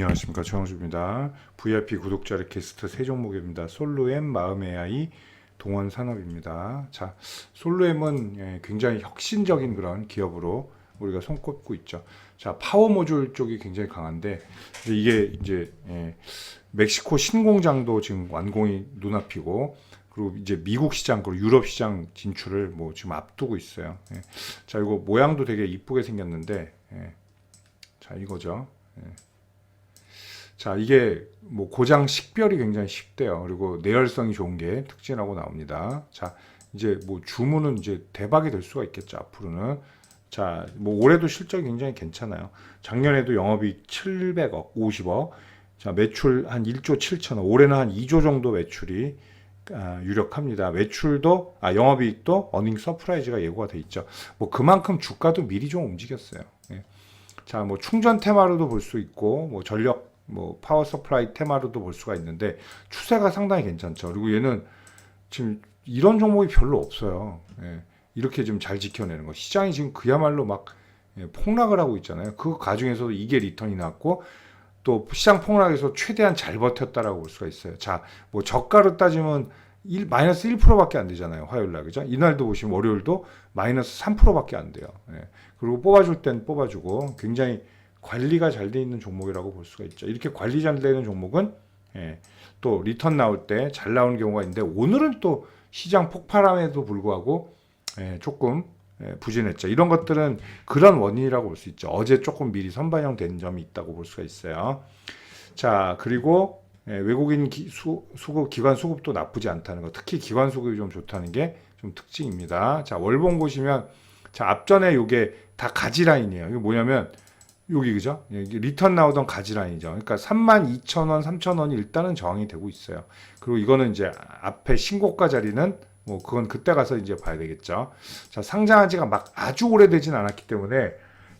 안녕하십니까 최영주입니다. VIP 구독자 리퀘스트 세 종목입니다. 솔로엠, 마음의 동원 산업입니다. 자, 솔로엠은 예, 굉장히 혁신적인 그런 기업으로 우리가 손꼽고 있죠. 자, 파워 모듈 쪽이 굉장히 강한데 이게 이제 예, 멕시코 신공장도 지금 완공이 눈앞이고 그리고 이제 미국 시장 그리고 유럽 시장 진출을 뭐 지금 앞두고 있어요. 예. 자, 이거 모양도 되게 이쁘게 생겼는데 예. 자, 이거죠. 예. 자, 이게 뭐 고장 식별이 굉장히 쉽대요. 그리고 내열성이 좋은 게 특징이라고 나옵니다. 자, 이제 뭐 주문은 이제 대박이 될 수가 있겠죠. 앞으로는. 자, 뭐 올해도 실적이 굉장히 괜찮아요. 작년에도 영업이익 700억, 50억. 자, 매출 한 1조 7천억. 올해는 한 2조 정도 매출이 아, 유력합니다. 매출도 아 영업이익도 어닝 서프라이즈가 예고가 돼 있죠. 뭐 그만큼 주가도 미리 좀 움직였어요. 예. 자, 뭐 충전 테마로도 볼 수 있고 뭐 전력 뭐 파워 서플라이 테마로도 볼 수가 있는데 추세가 상당히 괜찮죠. 그리고 얘는 지금 이런 종목이 별로 없어요. 예. 이렇게 좀잘 지켜내는 거. 시장이 지금 그야말로 막 예, 폭락을 하고 있잖아요. 그 과정에서도 이게 리턴이 났고 또 시장 폭락에서 최대한 잘 버텼다라고 볼 수가 있어요. 자, 뭐 저가로 따지면 1, 마이너스 1%밖에 안 되잖아요. 화요일 날 그죠? 이날도 보시면 월요일도 마이너스 3%밖에 안 돼요. 예. 그리고 뽑아줄 땐 뽑아주고 굉장히 관리가 잘 돼 있는 종목이라고 볼 수가 있죠. 이렇게 관리 잘 되는 종목은 예, 또 리턴 나올 때 잘 나오는 경우가 있는데 오늘은 또 시장 폭발함에도 불구하고 예, 조금 예, 부진했죠. 이런 것들은 그런 원인이라고 볼 수 있죠. 어제 조금 미리 선반영된 점이 있다고 볼 수가 있어요. 자 그리고 예, 외국인 기, 수, 수급 기관 수급도 나쁘지 않다는 거, 특히 기관 수급이 좀 좋다는 게 좀 특징입니다. 자 월봉 보시면 자 앞전에 요게 다 가지 라인이에요. 이게 뭐냐면 여기 그죠? 여기 리턴 나오던 가지 라인이죠. 그러니까 32,000원, 3,000원이 일단은 저항이 되고 있어요. 그리고 이거는 이제 앞에 신고가 자리는 뭐 그건 그때 가서 이제 봐야 되겠죠. 자, 상장한 지가 막 아주 오래되진 않았기 때문에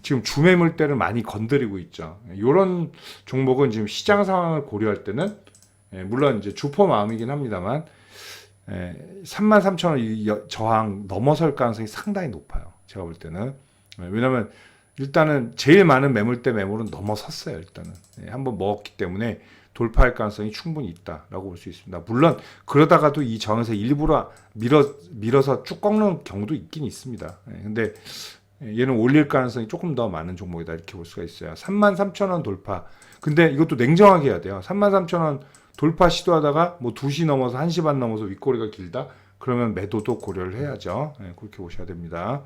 지금 주매물대를 많이 건드리고 있죠. 이런 종목은 지금 시장 상황을 고려할 때는 예, 물론 이제 주포 마음이긴 합니다만 예, 33,000원 이 여- 저항 넘어설 가능성이 상당히 높아요. 제가 볼 때는 예, 왜냐하면 일단은 제일 많은 매물대 매물은 넘어섰어요. 일단은 예, 한번 먹었기 때문에 돌파할 가능성이 충분히 있다라고 볼 수 있습니다. 물론 그러다가도 이 저항에서 일부러 밀어 밀어서 쭉 꺾는 경우도 있긴 있습니다. 예, 근데 얘는 올릴 가능성이 조금 더 많은 종목이다 이렇게 볼 수가 있어요. 33,000원 돌파. 근데 이것도 냉정하게 해야 돼요. 33,000원 돌파 시도하다가 뭐 2시 넘어서 1시 반 넘어서 윗꼬리가 길다. 그러면 매도도 고려를 해야죠. 예, 그렇게 보셔야 됩니다.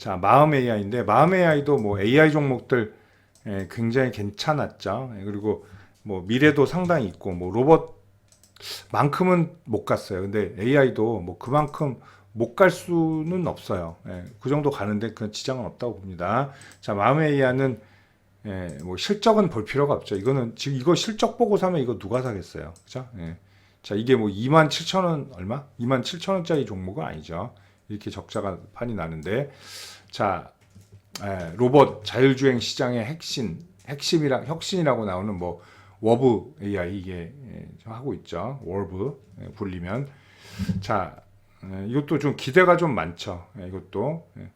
자, 마음 AI인데 마음 AI도 뭐 AI 종목들 예, 굉장히 괜찮았죠. 예, 그리고 뭐 미래도 상당히 있고 뭐 로봇만큼은 못 갔어요. 근데 AI도 뭐 그만큼 못 갈 수는 없어요. 예, 그 정도 가는데 그 지장은 없다고 봅니다. 자, 마음 AI는 예, 뭐 실적은 볼 필요가 없죠. 이거는 지금 이거 실적 보고 사면 이거 누가 사겠어요. 그죠? 예. 자, 이게 뭐 2만 7천 원 얼마? 2만 7천 원짜리 종목은 아니죠. 이렇게 적자가 판이 나는데 자, 예, 로봇 자율주행 시장의 핵심, 핵심이라 혁신이라고 나오는 뭐 워브 AI 이게 하고 있죠. 워브 예, 불리면 자, 예, 이것도 좀 기대가 좀 많죠. 예, 이것도 예.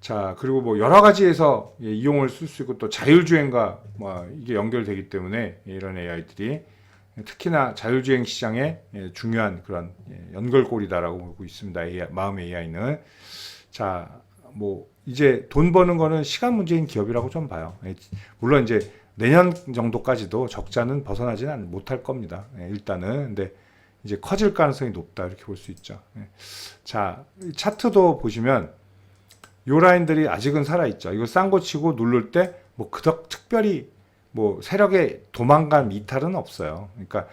자 그리고 뭐 여러 가지에서 예, 이용을 쓸 수 있고 또 자율주행과 뭐 이게 연결되기 때문에 이런 AI들이 특히나 자율주행 시장에 예, 중요한 그런 예, 연결고리다라고 보고 있습니다. AI, 마음 AI는 자 뭐 이제 돈 버는 거는 시간 문제인 기업이라고 좀 봐요. 예, 물론 이제 내년 정도까지도 적자는 벗어나지는 못할 겁니다. 예, 일단은 근데 이제 커질 가능성이 높다 이렇게 볼 수 있죠. 예. 자이 차트도 보시면 요 라인들이 아직은 살아 있죠. 이거 싼 거 치고 누를 때 뭐 그닥 특별히 뭐 세력의 도망간 이탈은 없어요. 그러니까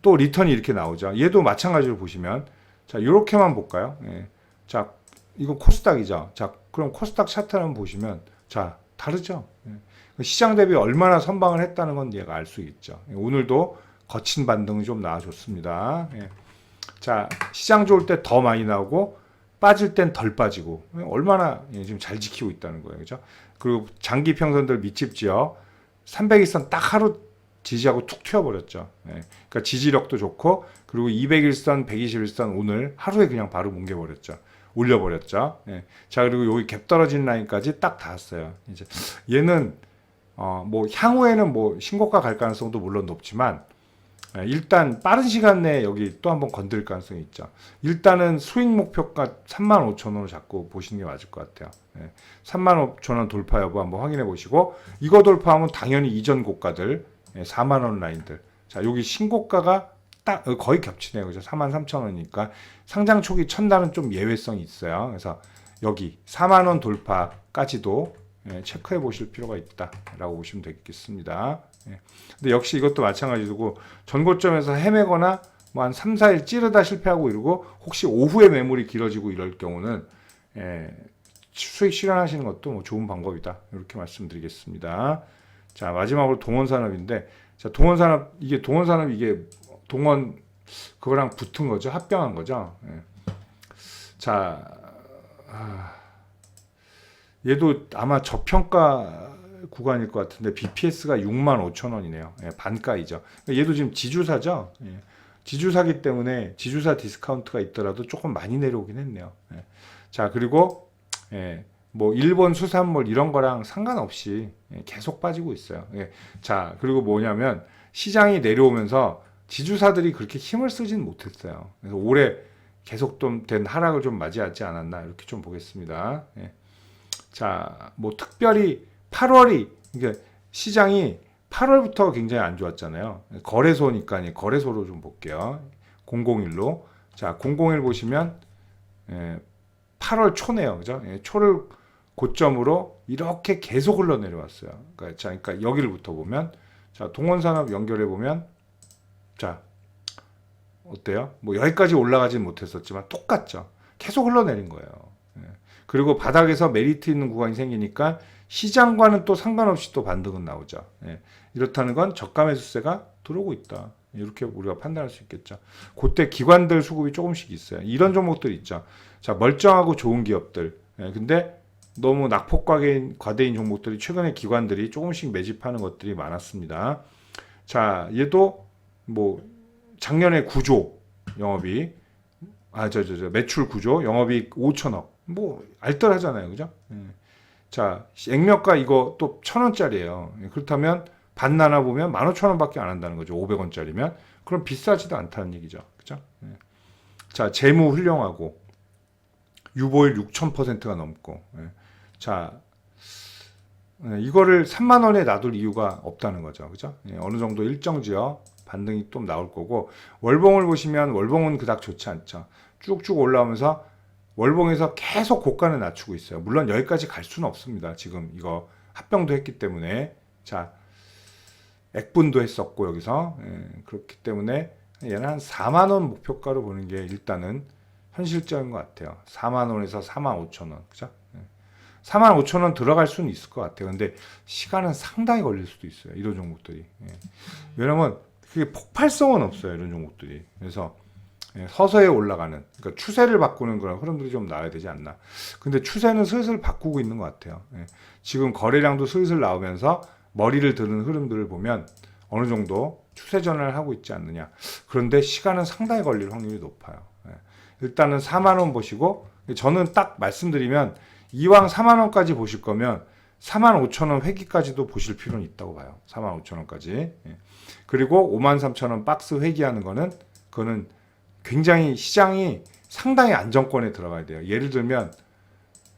또 리턴이 이렇게 나오죠. 얘도 마찬가지로 보시면 자 이렇게만 볼까요? 예. 자 이거 코스닥이죠. 자 그럼 코스닥 차트 한번 보시면 자 다르죠. 예. 시장 대비 얼마나 선방을 했다는 건 얘가 알 수 있죠. 예, 오늘도 거친 반등이 좀 나와줬습니다. 예. 자 시장 좋을 때 더 많이 나오고 빠질 땐 덜 빠지고 얼마나 예, 지금 잘 지키고 있다는 거예요. 그죠? 그리고 장기 평선들 밑집지요. 300일선 딱 하루 지지하고 툭 튀어버렸죠. 예. 그러니까 지지력도 좋고 그리고 200일선, 121선 오늘 하루에 그냥 바로 뭉개버렸죠. 올려버렸죠. 예. 자 그리고 여기 갭 떨어진 라인까지 딱 닿았어요. 이제 얘는 어, 뭐 향후에는 뭐 신고가 갈 가능성도 물론 높지만 예, 일단 빠른 시간 내에 여기 또 한번 건들 가능성이 있죠. 일단은 수익 목표가 35,000원으로 잡고 보시는 게 맞을 것 같아요. 예, 35,000원 돌파 여부 한번 확인해 보시고 이거 돌파하면 당연히 이전 고가들 예, 4만 원 라인들. 자, 여기 신고가가 딱 어, 거의 겹치네요. 그죠? 43,000원이니까 상장 초기 첫날은 좀 예외성이 있어요. 그래서 여기 4만 원 돌파까지도 예, 체크해 보실 필요가 있다라고 보시면 되겠습니다. 예. 근데 역시 이것도 마찬가지고 전고점에서 헤매거나 뭐 한 3, 4일 찌르다 실패하고 이러고 혹시 오후에 매물이 길어지고 이럴 경우는 예, 수익 실현하시는 것도 뭐 좋은 방법이다. 이렇게 말씀드리겠습니다. 자, 마지막으로 동원산업인데 자, 동원산업 이게 동원산업 이게 동원 그거랑 붙은 거죠. 합병한 거죠. 예. 자, 아, 얘도 아마 저평가 구간일 것 같은데 BPS가 6만 5천 원이네요. 예, 반가이죠. 얘도 지금 지주사죠. 예. 지주사기 때문에 지주사 디스카운트가 있더라도 조금 많이 내려오긴 했네요. 예. 자 그리고 예, 뭐 일본 수산물 이런 거랑 상관없이 예, 계속 빠지고 있어요. 예. 자 그리고 뭐냐면 시장이 내려오면서 지주사들이 그렇게 힘을 쓰진 못했어요. 그래서 올해 계속 좀 된 하락을 좀 맞이하지 않았나 이렇게 좀 보겠습니다. 예. 자, 뭐 특별히 8월이 이게 시장이 8월부터 굉장히 안 좋았잖아요. 거래소니까 이 거래소로 좀 볼게요. 001로. 자, 001 보시면 예, 8월 초네요. 그죠? 예, 초를 고점으로 이렇게 계속 흘러내려왔어요. 그러니까, 자, 그러니까 여기를부터 보면 자, 동원산업 연결해 보면 자, 어때요? 뭐 여기까지 올라가진 못했었지만 똑같죠. 계속 흘러내린 거예요. 예. 그리고 바닥에서 메리트 있는 구간이 생기니까 시장과는 또 상관없이 또 반등은 나오죠. 예. 이렇다는 건 저가 매수세가 들어오고 있다. 이렇게 우리가 판단할 수 있겠죠. 그때 기관들 수급이 조금씩 있어요. 이런 종목들 있죠. 자, 멀쩡하고 좋은 기업들. 예. 근데 너무 낙폭과대인 과대인 종목들이 최근에 기관들이 조금씩 매집하는 것들이 많았습니다. 자, 얘도 뭐 작년에 9조 영업이 아 저 저 저 매출 9조 영업이익 5천억 뭐 알뜰하잖아요 그죠 예. 자 액면가 이거 또 천원짜리예요. 예, 그렇다면 반 나눠 보면 15,000원밖에 안 한다는 거죠. 500원짜리면. 그럼 비싸지도 않다는 얘기죠. 그죠? 예. 자 재무 훌륭하고 유보율 6,000%가 넘고 예. 자 예, 이거를 3만 원에 놔둘 이유가 없다는 거죠. 그죠? 예, 어느 정도 일정 지역 반등이 또 나올 거고 월봉을 보시면 월봉은 그닥 좋지 않죠. 쭉쭉 올라오면서 월봉에서 계속 고가는 낮추고 있어요. 물론 여기까지 갈 수는 없습니다. 지금 이거 합병도 했기 때문에 자 액분도 했었고 여기서 예, 그렇기 때문에 얘는 한 4만 원 목표가로 보는 게 일단은 현실적인 것 같아요. 4만 원에서 4만 5천 원, 그죠? 예. 4만 5천 원 들어갈 수는 있을 것 같아요. 근데 시간은 상당히 걸릴 수도 있어요. 이런 종목들이. 예. 왜냐면 그게 폭발성은 없어요 이런 종목들이 그래서 예, 서서히 올라가는 그러니까 추세를 바꾸는 그런 흐름들이 좀 나와야 되지 않나. 근데 추세는 슬슬 바꾸고 있는 것 같아요. 예, 지금 거래량도 슬슬 나오면서 머리를 드는 흐름들을 보면 어느 정도 추세 전환을 하고 있지 않느냐. 그런데 시간은 상당히 걸릴 확률이 높아요. 예, 일단은 4만 원 보시고 저는 딱 말씀드리면 이왕 4만 원까지 보실 거면 4만 5천 원 회기까지도 보실 필요는 있다고 봐요. 4만 5천 원까지. 예. 그리고 5만 3천 원 박스 회귀하는 거는 그거는 굉장히 시장이 상당히 안정권에 들어가야 돼요. 예를 들면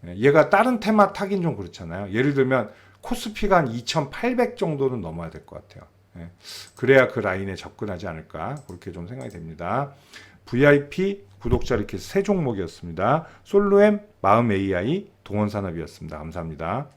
예, 얘가 다른 테마 타긴 좀 그렇잖아요. 예를 들면 코스피가 한 2,800 정도는 넘어야 될 것 같아요. 예, 그래야 그 라인에 접근하지 않을까 그렇게 좀 생각이 됩니다. VIP 구독자 이렇게 세 종목이었습니다. 솔로엠, 마음 AI, 동원산업이었습니다. 감사합니다.